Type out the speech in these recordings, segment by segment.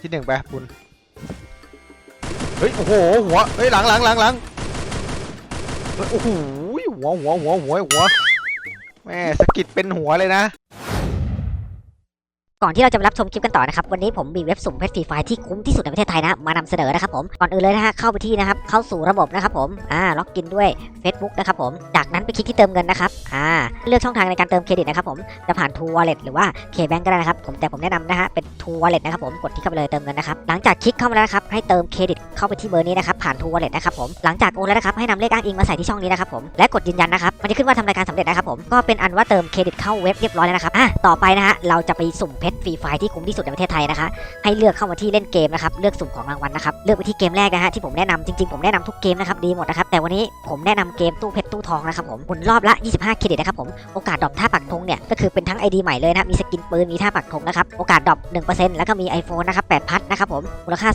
ที่หนึ่งไปปุนเฮ้ย โอ้โห หัว เฮ้ย หลังหลังหลังหลังโอ้โห หัวหัวหัวหัวหัวแม่สกิดเป็นหัวเลยนะ ก่อนที่เราจะไปรับชมคลิปกันต่อนะครับ วันนี้ผมมีเว็บสุ่มเพชรฟรีไฟล์ที่คุ้มที่สุดในประเทศไทยนะ มานำเสนอนะครับผม ก่อนอื่นเลยนะฮะ เข้าไปที่นะครับ เข้าสู่ระบบนะครับผม อ่า ล็อกอินด้วย Facebook นะครับผม จากนั้นไปคลิกที่เติมเงินนะครับ อ่า เลือกช่องทางในการเติมเครดิตนะครับผม จะผ่าน True Wallet หรือว่า K-Bank ก็ได้นะครับ ผมแต่ผมแนะนำนะฮะ เป็น True Wallet นะครับผม กดที่เข้าไปเลยเติมเงินนะครับ หลังจากคลิกเข้ามาแล้วนะครับ ให้เติมเครดิตเข้าไปที่เบอร์นี้นะครับ ผ่าน True Wallet นะครับผม หลังจากโอนแล้วนะครับ ให้นำเลขอ้างอิงมาใส่ที่ช่องนี้นะครับผม และกดยืนยันนะครับ มันจะขึ้นว่าทำรายการสำเร็จนะครับผม ก็เป็นอันว่าเติมเครดิตเข้าเว็บเรียบร้อยแล้วนะครับอะต่อไปนะฮะเราจะไปสุ่มเพชรฟรีไฟล์ที่คุ้มที่สุดในประเทศไทยนะคะ ให้เลือกเข้ามาที่เล่นเกมนะครับ เลือกสุ่มของรางวัลนะครับ เลือกไปที่เกมแรกนะฮะที่ผมแนะนำจริงๆ ผมแนะนำทุกเกมนะครับดีหมดนะครับ แต่วันนี้ผมแนะนำเกมตู้เพชรตู้ทองนะครับผมหมุนรอบละ 25 เครดิตนะครับผม โอกาสดรอปท่าปักธงเนี่ยก็คือเป็นทั้ง ID ใหม่เลยนะมีสกินปืนมีท่าปักธงนะครับ โอกาสดรอป1%แล้วก็มี iPhone นะครับ8พัทนะครับผม มูลค่า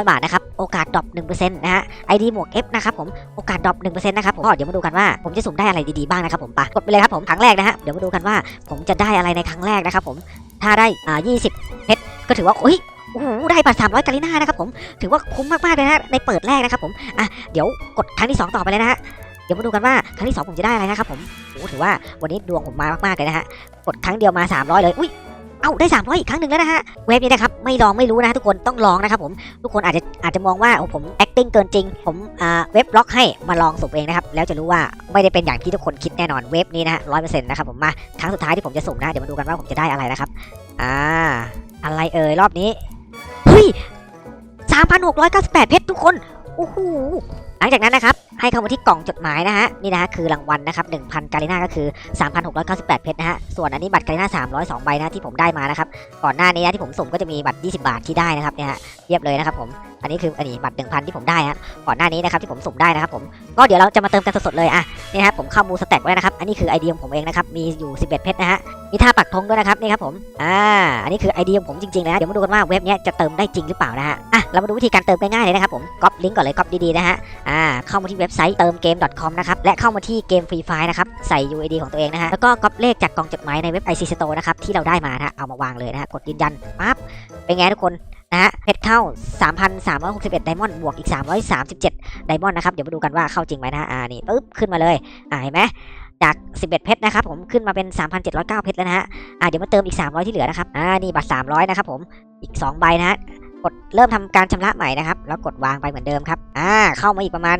28,500 บาทนะครับ โอกาสดรอป1%นะฮะ ID หมวก F นะครับผม โอกาสดรอป1%นะครับผมก็เดี๋ยวมาดูกันว่าผมจะสุ่มได้อะไรดีๆบ้างนะครับผมไปกดไปเลยครับผมครั้งแรกนะฮะ เดี๋ยวมาดูกันว่าผมจะได้อะไรในครั้งแรกนะครับผม ถ้าได้อ่า20เพชรก็ถือว่าโอ้ยโอ้โหได้บัตร300กาลิน่านะครับผมถือว่าคุ้มมากๆเลยนะฮะในเปิดแรกนะครับผมอะเดี๋ยวกดครั้งที่ 2 ต่อไปเลยนะฮะเดี๋ยวมาดูกันว่าครั้งที่ 2 ผมจะได้อะไรนะครับผมโอ้ถือว่าวันนี้ดวงผมมามากๆเลยนะฮะกดครั้งเดียวมา 300 เลยอุ้ย เอ้าได้ 300 อีกครั้งหนึ่งแล้วนะฮะ เว็บนี้นะครับ ไม่ลองไม่รู้นะทุกคนต้องลองนะครับผม ทุกคนอาจจะอาจจะมองว่าโอ้ผม acting เกินจริง ผมเว็บบล็อกให้มาลองสุ่มเองนะครับ แล้วจะรู้ว่าไม่ได้เป็นอย่างที่ทุกคนคิดแน่นอน เว็บนี้นะฮะร้อยเปอร์เซ็นต์นะครับผม มาครั้งสุดท้ายที่ผมจะสุ่มนะ เดี๋ยวมาดูกันว่าผมจะได้อะไรนะครับ อ่า อะไรเอ่ยรอบนี้ เฮ้ยสามพันหกร้อยเก้าสิบแปดเพชรทุกคน โอ้โห หลังจากนั้นนะครับให้เข้ามาที่กล่องจดหมายนะฮะนี่นะฮะคือรางวัลนะครับ1,000กาลิน่าก็คือ 3,698 เพชรนะฮะส่วนอันนี้บัตรกาลิน่า302ใบนะที่ผมได้มานะครับก่อนหน้านี้นะที่ผมสุ่มก็จะมีบัตร 20 บาทที่ได้นะครับเนี่ยฮะเรียบเลยนะครับผม อันนี้คืออันนี้บัตร1,000ที่ผมได้ฮะก่อนหน้านี้นะครับที่ผมสุ่มได้นะครับผมก็เดี๋ยวเราจะมาเติมกันสดๆเลยอะนี่ฮะผมเข้ามูสแต็กไว้นะครับอันนี้คือไอเดียของผมเองนะครับมีอยู่ 11 เพชรนะฮะมีท่าปักธงด้วยนะครับนี่ครับผมอ่าอันนี้คือไอเดียของผมจริงๆนะเดี๋ยวมาดูกันว่าเว็บนี้จะเติมได้จริงหรือเปล่านะฮะอะเรามาดูวิธีการเติมง่ายๆเลยนะครับผมก๊อปลิงก์ก่อนเลยก๊อปดีๆนะฮะอ่าเข้ามาที่เว็บไซต์เติมเกม .com นะครับและเข้ามาที่เกมฟรีไฟนะครับใส่ UID ของตัวเองนะฮะแล้วก็ก๊อปเลขจากกล่องจดหมายในเว็บ IC Store นะครับที่เราได้มานะเอามาวางเลยนะฮะกดยืนยันปั๊บเป็นไงทุกคน นะฮะเพชรเข้า 3,361 ไดมอนด์บวกอีก 337 ไดมอนด์นะครับ เดี๋ยวมาดูกันว่าเข้าจริงไหมนะอ่านี่ปึ๊บขึ้นมาเลยอ่าเห็นไหมจาก 11 เพชรนะครับผมขึ้นมาเป็น 3,709 เพชรแล้วนะฮะอ่าเดี๋ยวมาเติมอีก 300 ที่เหลือนะครับอ่านี่บัตร 300 นะครับผมอีก 2 ใบนะฮะกดเริ่มทำการชำระใหม่นะครับ แล้วกดวางไปเหมือนเดิมครับอ่าเข้ามาอีกประมาณ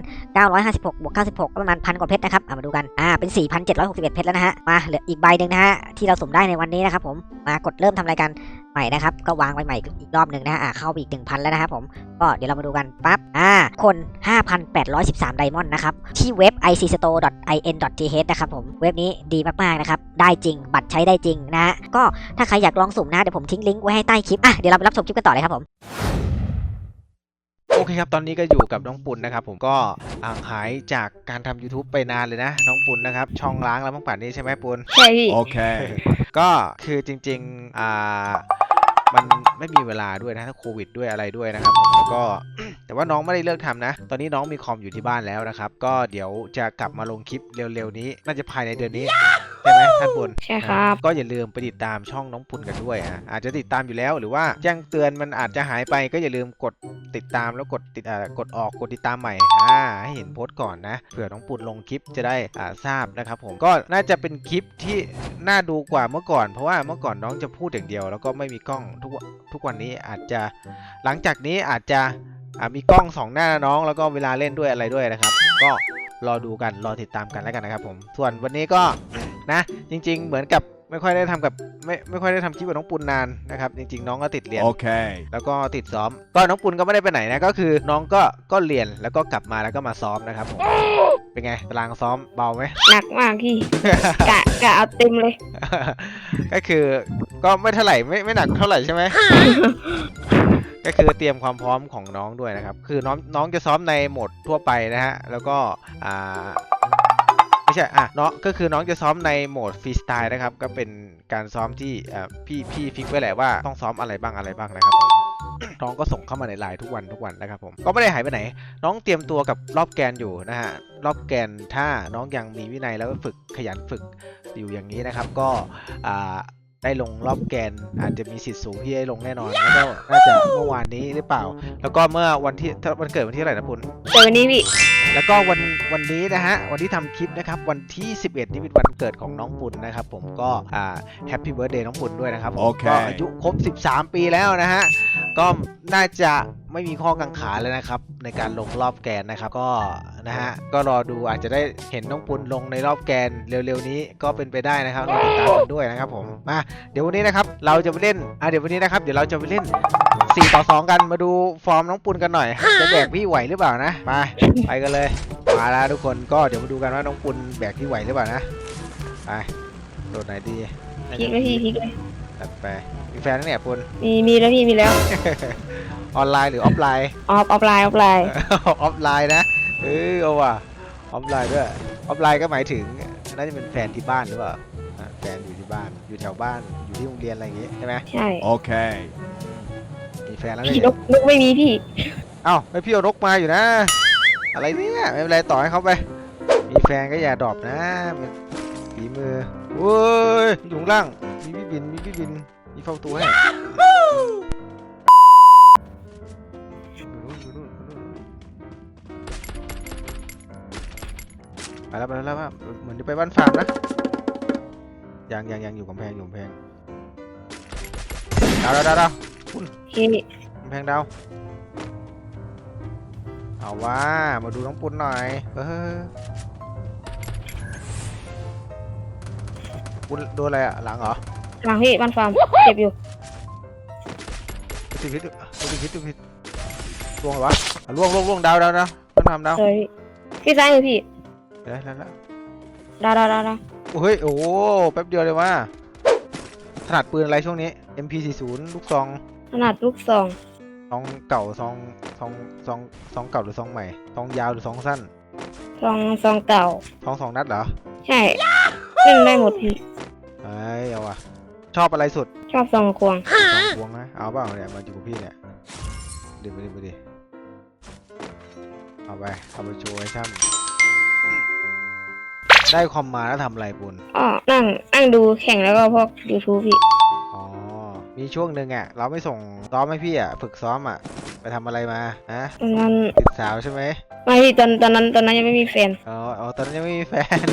956บวก96ก็ประมาณพันกว่าเพชรนะครับอ่ามาดูกันอ่าเป็น4,761เพชรแล้วนะฮะมาเหลืออีกใบหนึ่งนะฮะที่เราสุ่มได้ในวันนี้นะครับผมมากดเริ่มทำรายการ ม่นะครับ ก็วางไปใหม่อีกรอบหนึ่งนะฮะเข้าไปอีก 1,000 แล้วนะครับผม ก็เดี๋ยวเรามาดูกันปั๊บ อ่า คน 5,813 ไดมอนด์นะครับ ที่เว็บ icstore.in.th นะครับผม เว็บนี้ดีมาก ๆ นะครับ ได้จริง บัตรใช้ได้จริงนะฮะก็ถ้าใครอยากลองสุ่มนะ เดี๋ยวผมทิ้งลิงก์ไว้ให้ใต้คลิป อะ เดี๋ยวเราไปรับชมคลิปกันต่อเลยครับผม โอเคครับตอนนี้ก็อยู่กับน้องปุณนะครับผมก็อ่างหายจากการทำ YouTube ไปนานเลยนะ น้องปุณนะครับ ช่องล้างแล้วมั้งป่านนี้ใช่ไหมปุณใช่พี่ Okay. ก็คือจริงๆ อ่า มันไม่มีเวลาด้วยนะถ้าโควิดด้วยอะไรด้วยนะครับผมแล้วก็ แต่ว่าน้องไม่ได้เลิกทำนะ ตอนนี้น้องมีคอมอยู่ที่บ้านแล้วนะครับ ก็เดี๋ยวจะกลับมาลงคลิปเร็วๆนี้ น่าจะภายในเดือนนี้ใช่ไหมท่านปุณใช่ครับก็อย่าลืมไปติดตามช่องน้องปุณกันด้วยอะอาจจะติดตามอยู่แล้วหรือว่าแจ้งเตือนมันอาจจะหายไปก็อย่าลืมกดติดตามแล้วกดติดอ่ากดออกกดติดตามใหม่อ่าให้เห็นโพสต์ก่อนนะเผื่อน้องปุณลงคลิปจะได้อ่าทราบนะครับผมก็น่าจะเป็นคลิปที่น่าดูกว่าเมื่อก่อน เพราะว่าเมื่อก่อนน้องจะพูดอย่างเดียว แล้วก็ไม่มีกล้องทุกวันทุกวันนี้อาจจะหลังจากนี้อาจจะอ่ามีกล้องสองหน้าน้อง แล้วก็เวลาเล่นด้วยอะไรด้วยนะครับ ก็รอดูกันรอติดตามกันแล้วกันนะครับผมส่วนวันนี้ก็ นะ จริง ๆ เหมือนกับไม่ค่อยได้ทำกับไม่ไม่ค่อยได้ทำคลิปกับน้องปุณนานนะครับ จริง ๆ น้องก็ติดเรียน Okay. แล้วก็ติดซ้อม ก็น้องปุณก็ไม่ได้ไปไหนนะก็คือน้องก็ก็เรียนแล้วก็กลับมาแล้วก็มาซ้อมนะครับผมเป็นไงตารางซ้อมเบาไหมหนักมากพี่กะกะเอาเต็มเลย ก็คือก็ไม่เท่าไหร่ไม่ไม่หนักเท่าไหร่ใช่ไหมก็คือเตรียมความพร้อมของน้องด้วยนะครับ คือน้องน้องจะซ้อมในโหมดทั่วไปนะฮะแล้วก็อ่า ไม่ใช่อะเน้องก็คือน้องจะซ้อมในโหมดฟรีสไตล์นะครับ ก็เป็นการซ้อมที่อ่พี่พี่ฟิกไว้แหละว่าต้องซ้อมอะไรบ้างอะไรบ้างนะครับผมน้องก็ส่งเข้ามาในไลน์ทุกวันทุกวันนะครับผมก็ไม่ได้หายไปไหน น้องเตรียมตัวกับรอบแกนอยู่นะฮะรอบแกนถ้าน้องยังมีวินัยแล้วฝึกขยันฝึกอยู่อย่างนี้นะครับ ก็ได้ลงรอบแกนอาจจะมีสิทธิ์สูงที่ได้ลงแน่นอนแล้วก็น่าจะเมื่อวานนี้หรือเปล่า แล้วก็เมื่อวันที่วันเกิดวันที่อะไรนะปุณเจอวันนี้พี่ แล้วก็วันวันนี้นะฮะวันที่ทำคลิปนะครับวันที่ 11นี่เป็นวันเกิดของน้องปุณนะครับผมก็อ่าแฮปปี้เบิร์ดเดย์น้องปุณด้วยนะครับผมโอเคก็อายุครบ 13 ปีแล้วนะฮะก็น่าจะไม่มีข้อกังขาเลยนะครับ ในการลงรอบแกนนะครับก็นะฮะก็รอดูอาจจะได้เห็นน้องปุณลงในรอบแกนเร็วๆนี้ก็เป็นไปได้นะครับรอติดตามกันด้วยนะครับผมมาเดี๋ยววันนี้นะครับเราจะไปเล่นอะเดี๋ยววันนี้นะครับเดี๋ยวเราจะไปเล่น 4ต่อ2 กันมาดูฟอร์มน้องปุณกันหน่อย จะแบกพี่ไหวหรือเปล่านะไปไปกันเลยมาแล้วทุกคนก็เดี๋ยวมาดูกันว่าน้องปุณแบกพี่ไหวหรือเปล่านะไปโดดไหนดีพลิกเลยพี่พลิกเลยตัดไปมีแฟนแล้วเนี่ยปุณมีมีแล้วพี่มีแล้ว ออนไลน์หรือออฟไลน์ออฟออฟไลน์ออฟไลน์ออฟไลน์นะเออเอาว่ะออฟไลน์ด้วยออฟไลน์ก็หมายถึงน่าจะเป็นแฟนที่บ้านหรือเปล่าอะแฟนอยู่ที่บ้านอยู่แถวบ้านอยู่ที่โรงเรียนอะไรอย่างงี้ใช่ไหมใช่ Okay. มีแฟนแล้วพี่เนี่ยนกนกไม่มีพี่ เอ้าไม่พี่เอานกมาอยู่นะ อะไรเนี่ยไม่เป็นไรต่อให้เขาไป มีแฟนก็อย่าดรอปนะมันฝีมือโว้ยอยู่ข้างล่าง มีพี่บิน มีพี่บิน มีเฝ้าตัวให้อยู่นู่นอยู่นู่นอยู่นู่นไปแล้วไปแล้วไปแล้วเหมือนจะไปบ้านฟาร์มนะ ยังยังยังอยู่กำแพงอยู่กำแพงดาวดาวดาวดาว พี่กำแพงดาว เอาว่า มาดูน้องปุณหน่อยเออปุณโดนอะไรอะหลังเหรอหลังพี่บ้านฟาร์มเจ็บอยู่ติดพิษติดพิษติดพิษล่วงเหรอวะอะล่วงล่วงล่วงดาวดาวดาวต้นทำดาวเลยพี่พี่ซ้ายมือพี่เดี๋ยวแล้วแล้วดาดาดาดาโอ้ย โอ้โหแป๊บเดียวเลยว่ะถนัดปืนอะไรช่วงนี้ MP40 ลูกซอง ขนาดลูกซองซองเก่าซองซองซองซองเก่าหรือซองใหม่ซองยาวหรือซองสั้นซองซองเก่าซองสองนัดเหรอใช่เล่นได้หมดพี่เอ้ยเอาว่ะชอบอะไรสุด ชอบซองควงสองพวงนะเอาเปล่าเนี่ยมาอยู่กับพี่เนี่ยดิมาดิมาดิเอาไปเอาไปโชว์ให้ช่ำได้คอมมาแล้วทำอะไรบุญอ๋อนั่งนั่งดูแข่งแล้วก็พวก YouTube พี่อ๋อ มีช่วงหนึ่งอะ เราไม่ส่งซ้อมให้พี่อะ ฝึกซ้อมอะ ไปทำอะไรมาฮะตอนนั้นติดสาวใช่ไหมไม่พี่ตอนตอนนั้นตอนนั้นยังไม่มีแฟนอ๋ออ๋อตอนนั้นยังไม่มีแฟน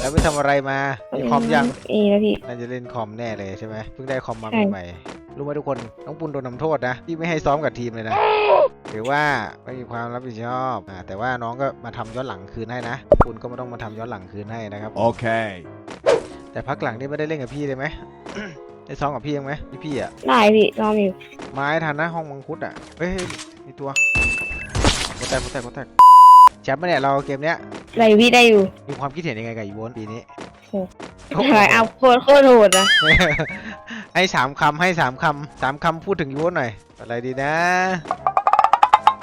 แล้วไปทำอะไรมา มีคอมยังมีแล้วพี่ น่าจะเล่นคอมแน่เลยใช่ไหมเพิ่งได้คอมมาใช่ ใหม่ๆรู้ไหมทุกคนน้องปุณโดนทำโทษนะที่ไม่ให้ซ้อมกับทีมเลยนะถือว่าไม่มีความรับผิดชอบอ่าแต่ว่าน้องก็มาทำย้อนหลังคืนให้นะปุณก็ไม่ต้องมาทำย้อนหลังคืนให้นะครับ Okay. แต่พักหลังนี่ไม่ได้เล่นกับพี่เลยไหม ได้ซ้อมกับพี่ยังไหมพี่พี่อะได้พี่ซ้อมอยู่ไม้ทันนะห้องมังคุดอะเฮ้ยมีตัวโคตรแตกโคตรแตกโคตรแตกแชมป์ปะเนี่ยเราเกมเนี้ยได้อยู่พี่ได้อยู่มีความคิดเห็นยังไงกับอีโวนปีนี้ถ่ายอัพโคตรโคตรโหดอะให้สามคำให้สามคำสามคำพูดถึงอีโวนหน่อยอะไรดีนะ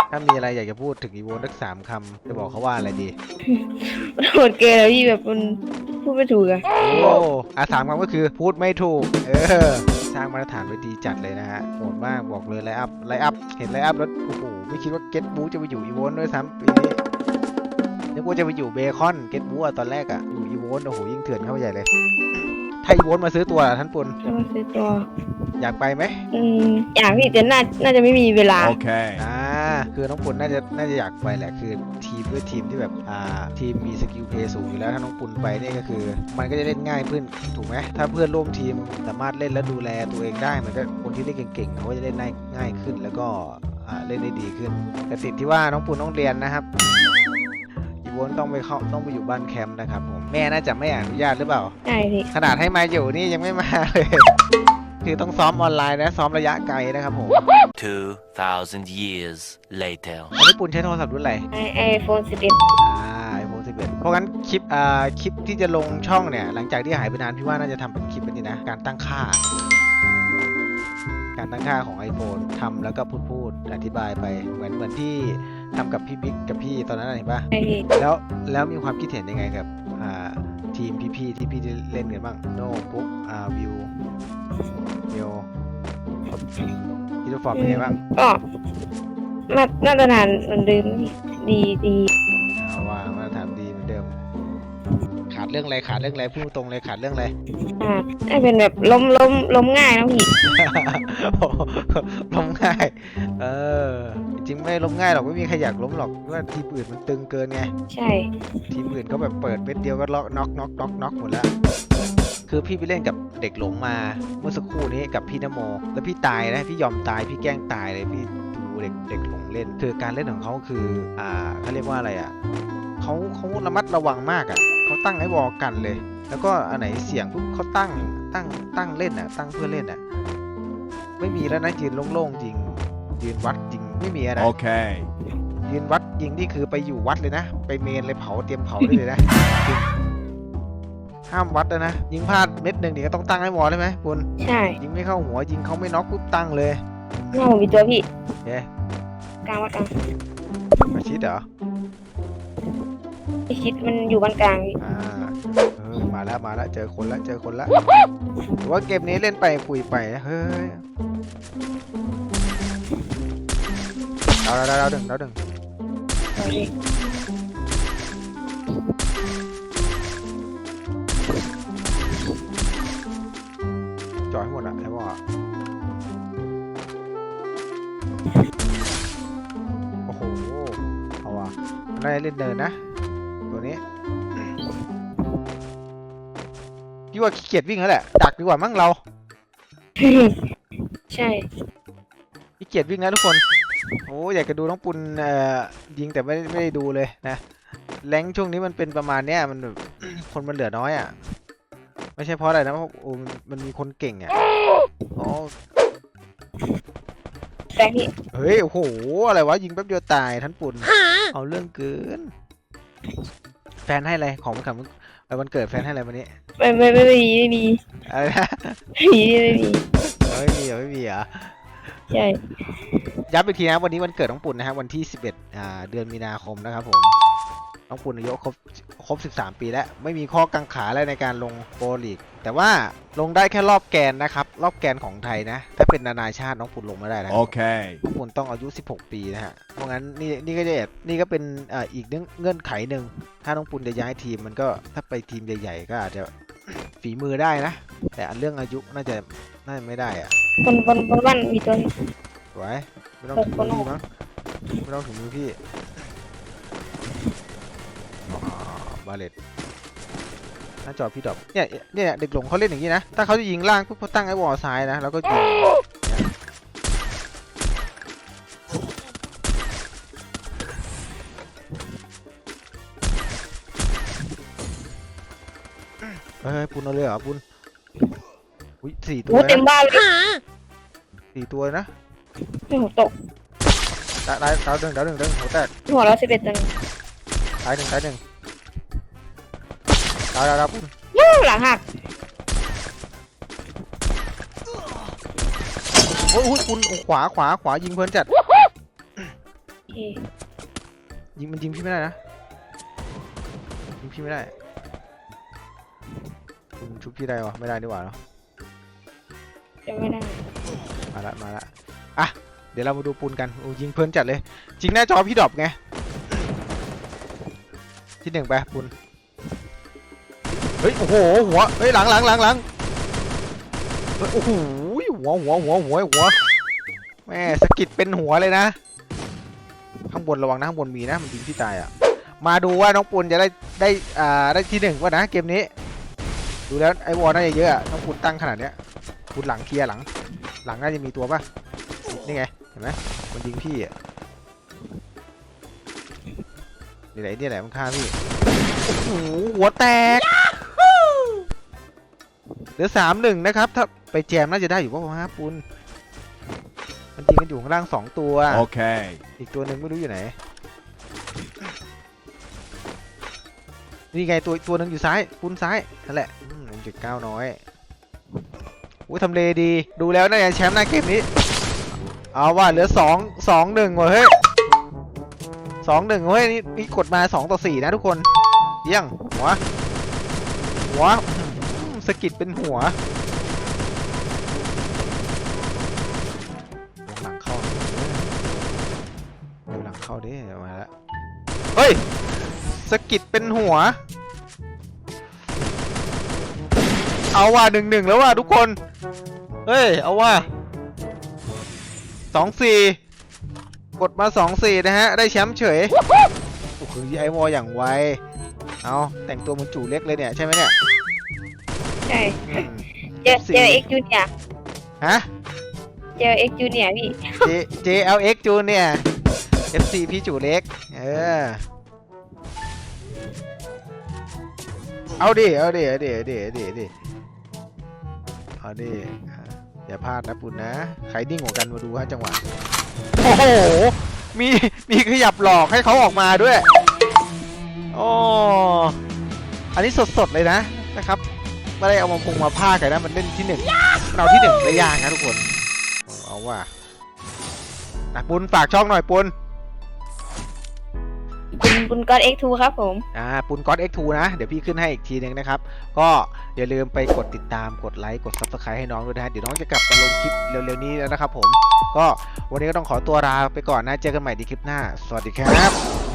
ถ้ามีอะไรอยากจะพูดถึงอีโวนสักสามคำจะบอกเขาว่าอะไรดีโหดเกินแล้วพี่แบบมัน พูดไม่ถูกอะโอ้อาสามคำก็คือพูดไม่ถูก เออ สร้างมาตรฐานไว้ดีจัดเลยนะฮะโหดมากบอกเลยไลอัพไลอัพเห็นไลอัพแล้วโอ้โหไม่คิดว่าเก็ตบูจะไปอยู่อีโวนด้วยซ้ำปีนี้นึกว่าจะไปอยู่เบคอนเก็ตบูอะตอนแรกอะอยู่อีโวนโอ้โหยิ่งเถื่อนเข้าไปใหญ่เลย ถ้าอีโวนมาซื้อตัวล่ะท่านปุณแล้วมันซื้อตัว อยากไปไหมอืมอยากพี่แต่น่าน่าจะไม่มีเวลา Okay. อ่า คือน้องปุณน่าจะน่าจะอยากไปแหละคือทีมเพื่อทีมที่แบบอ่าทีมมีสกิลเพย์สูงอยู่แล้วถ้าน้องปุณไปนี่ก็คือ มันก็จะเล่นง่ายขึ้นถูกไหมถ้าเพื่อนร่วมทีมสามารถเล่นและดูแลตัวเองได้มันก็คนที่เล่นเก่งๆเขาก็จะเล่นได้ง่ายขึ้นแล้วก็อ่าเล่นได้ดีขึ้น แต่ติดที่ว่าน้องปุณต้องเรียนนะครับอีโวนต้องไปเข้าต้องไปอยู่บ้านแคมป์นะครับผมแม่น่าจะไม่อนุญาตหรือเปล่าใช่พี่ขนาดให้มาอยู่นี่ยังไม่มาเลย คือต้องซ้อมออนไลน์นะซ้อมระยะไกลนะครับผม2,000 years later. อันนี้ปุณใช้โทรศัพท์รุ่นอะไรไอไอโฟนสิบเอ็ดอ่าไอโฟน11เพราะงั้นคลิปอ่าคลิปที่จะลงช่องเนี่ย หลังจากที่หายไปนานพี่ว่าน่าจะทำเป็นคลิปอันนี้นะ การตั้งค่า การตั้งค่าของ iPhone ทำแล้วก็พูดพูดอธิบายไปเหมือนเหมือนที่ทำกับพี่บิ๊กกับพี่ตอนนั้นนะเห็นปะใช่พี่แล้วแล้วมีความคิดเห็นยังไงกับอ่าทีมพี่ๆที่พี่ได้เล่นกันบ้างโนบุ๊กอ่าวิว เมลคิดว่าฟอร์มเป็นไงบ้างก็มามาตรฐานเหมือนเดิมพี่ดีดีเอาว่ามาตรฐานดีเหมือนเดิม ขาดเรื่องอะไรขาดเรื่องอะไรพูดตรงเลยขาดเรื่องอะไร อ่าให้เป็นแบบล้มล้มล้มง่ายนะพี่ล้มง่าย เออ จริงๆไม่ล้มง่ายหรอกไม่มีใครอยากล้มหรอกว่าทีมอื่นมันตึงเกินไง ใช่ ทีมอื่นก็แบบเปิดเม็ดเดียวก็ล็อกน็อกน็อกน็อกน็อกหมดแล้ว คือพี่ไปเล่นกับเด็กหลงมาเมื่อสักครู่นี้กับพี่นโม แล้วพี่ตายนะพี่ยอมตายพี่แกล้งตายเลยพี่ดูเด็กเด็กหลงเล่น คือการเล่นของเขาคืออ่าเขาเรียกว่าอะไรอะเขาเขาระมัดระวังมากอะเขาตั้งไอ้วอลกันเลย แล้วก็อันไหนเสียงปุ๊บเขาตั้งตั้งตั้งเล่นอะ ตั้งเพื่อเล่นอะไม่มีแล้วนะยืนโล่งๆจริง ยืนวัดจริงไม่มีอะไร Okay. ยืนวัดยิงนี่คือไปอยู่วัดเลยนะ ไปเมนเลยเผาเตรียมเผาได้เลยนะจริง ห้ามวัดนะนะ ยิงพลาดเม็ดหนึ่งนี่ก็ต้องตั้งให้วอลได้ไหมคุณใช่ยิงไม่เข้าหัวยิงเขาไม่น็อกปุ๊บตั้งเลยหน้าผมมีตัวพี่เย้กลางวัดกลางมาชิดเหรอไอชิดมันอยู่บ้านกลางพี่อ่าเออมาแล้วมาแล้วเจอคนละเจอคนละหรือว่าเกมนี้เล่นไปคุยไปนะเฮ้ยดาวดาวดาวดาวดึงดาวดึงเอาพี่ ดอะไอ้บอกโอ้โห เอาว่ะมันได้เล่นเนินนะ ตัวนี้พี่ว่าขี้เกียจวิ่งแล้วแหละ ดักดีกว่ามั้งเราใช่ขี้เกียจวิ่งนะทุกคน โอ้อยากจะดูน้องปุณเอ่อยิงแต่ไม่ได้ไม่ได้ดูเลยนะ แรงค์ช่วงนี้มันเป็นประมาณเนี้ยมันแบบคนมันเหลือน้อยอะ ไม่ใช่เพราะอะไรนะเพราะโอ้มันมันมีคนเก่งอะอ๋อแรงพี่เฮ้ยโอ้โหอะไรวะยิงแป๊บเดียวตายท่านปุ่นเอาเรื่องเกิน แฟนให้อะไรของมันขับวันเกิดแฟนให้อะไรวันนี้ไม่ไม่ไม่ไม่มีไม่มีอะไรนะไม่มีไม่มีไม่มีเหรอไม่มีเหรอ ใช่ย้ำอีกทีนะวันนี้วันเกิดน้องปุ่นนะครับวันที่ 11อ่าเดือนมีนาคมนะครับผมน้องปุ่นอายุครบครบ 13 ปีแล้ว ไม่มีข้อกังขาอะไรในการลงโปรลีก แต่ว่าลงได้แค่รอบแกนนะครับ รอบแกนของไทยนะ ถ้าเป็นนานาชาติน้องปุ่นลงไม่ได้นะ Okay. น้องปุ่นต้องอายุ 16 ปีนะฮะเพราะงั้นนี่นี่ก็จะนี่ก็เป็นอ่าอีกเงื่อนไขหนึ่งถ้าน้องปุ่นจะย้ายทีมมันก็ถ้าไปทีมใหญ่ๆก็อาจจะฝีมือได้นะ แต่อันเรื่องอายุน่าจะน่าจะไม่ได้อะ บนบนบนบ้านมีตัวพี่ไว้ไม่ต้องถึงมือพี่มั้งไม่ต้องถึงมือพี่อ๋อบาเลตหน้าจอพี่ดรอปเนี่ยเนี่ยเด็กหลงเขาเล่นอย่างนี้นะ ถ้าเขาจะยิงล่างปุ๊บเขาตั้งไอ้วอลซ้ายนะ แล้วก็ยิงเฮ้ยปุนเอาเลยเหรอปุน อุ้ยสี่ตัวโอ้เต็มนะบ้านเลยสี่ตัวนะไม่หัวตกดาวดาวดาวหนึ่งดาวหนึ่งดาวหนึ่งหัวแตกหัวเราสิบเอ็ดตัวนึงตายหนึ่งตายหนึ่งดาวดาวดาวปุ้นวู้หลังหักโอ้ยโอ้ยปุ้นโอ้ขวาขวาขวายิงเพลินจัด โอเคยิงมันยิงพี่ไม่ได้นะยิงพี่ไม่ได้ยิงชุบพี่ได้วะไม่ได้ดีกว่าเนาะ จะไม่ได้ มาละมาละอะ เดี๋ยวเรามาดูปุนกันโอ้ยิงเพลินจัดเลย จริงหน้าจอพี่ดรอปไง ที่หนึ่งไปปุนเฮ้ย โอ้โห หัว เฮ้ย หลังหลังหลังหลังเฮ้ยโอ้โห หัวหัวหัวหัวหัว แม่สะกิดเป็นหัวเลยนะ ข้างบนระวังนะข้างบนมีนะ มันยิงพี่ตายอะ มาดูว่าน้องปุนจะได้ได้อ่าได้ที่หนึ่งวะนะเกมนี้ ดูแล้วไอวอลน่าจะเยอะอะน้องปุนตั้งขนาดเนี้ย ปุนหลังเคลียร์หลัง หลังน่าจะมีตัวป่ะ นี่ไง เห็นไหมมันยิงพี่อะนี่แหละนี่แหละมันฆ่าพี่ โอ้โหหัวแตกเหลือสามหนึ่งนะครับ ถ้าไปแจมน่าจะได้อยู่ป่ะฮะปุนมันยิงกันอยู่ข้างล่างสองตัว Okay. อีกตัวหนึ่งไม่รู้อยู่ไหน นี่ไงตัวตัวหนึ่งอยู่ซ้ายคุณซ้ายนั่นแหละหนึ่งจุดเก้าน้อย อุ้ยทำเลดี ดูแล้วน่าจะแชมป์หน้าเกมนี้ เอาว่าเหลือสองสองหนึ่งวะเฮ้ยสองหนึ่งเฮ้ยนี่นี่กดมาสองต่อสี่นะทุกคนเยี่ยงหัวหัวสกิดเป็นหัวลงหลังเข้าดูหลังเข้าดิมาแล้วเฮ้ยสกิดเป็นหัว เอาว่ะหนึ่งหนึ่งแล้วว่ะทุกคน เฮ้ย เอาว่ะสองสี่กดมาสองสี่นะฮะ ได้แชมป์เฉย โอ้โหไอวอลอย่างไว เอาแต่งตัวเหมันจู่เล็กเลยเนี่ย ใช่ไหมเนี่ยใช่อืม เจอเจอเอ็กจูเนียฮะ เจอเอ็กจูเนียพี่ J JLX จูนเนี่ย FC พี่จู่เล็ก เออ เอาดิ เอาดิ เอาดิ เอาดิ เอาดิ เอาดิเอาดิอย่าพลาดนะปุ่นนะ ใครนิ่งกว่ากันมาดูฮะจังหวะ โอ้โห มี มีขยับหลอกให้เขาออกมาด้วยโอ้อันนี้สดๆเลยนะนะครับ ไม่ได้เอามาพงมาผ้ากันนะ มันเล่นที่หนึ่งเอาที่หนึ่งได้ยากนะทุกคน เอาว่ะนะปุนฝากช่องหน่อยปุน ปุนปุนก็เอ็กทูครับผม อ่าปุนก๊อต X2 นะ เดี๋ยวพี่ขึ้นให้อีกทีนึงนะครับ ก็อย่าลืมไปกดติดตามกดไลค์กดซับสไครต์ให้น้องด้วยนะฮะเดี๋ยวน้องจะกลับมาลงคลิปเร็วๆนี้แล้วนะครับผม ก็วันนี้ก็ต้องขอตัวลาไปก่อนนะ เจอกันใหม่ในคลิปหน้า สวัสดีครับ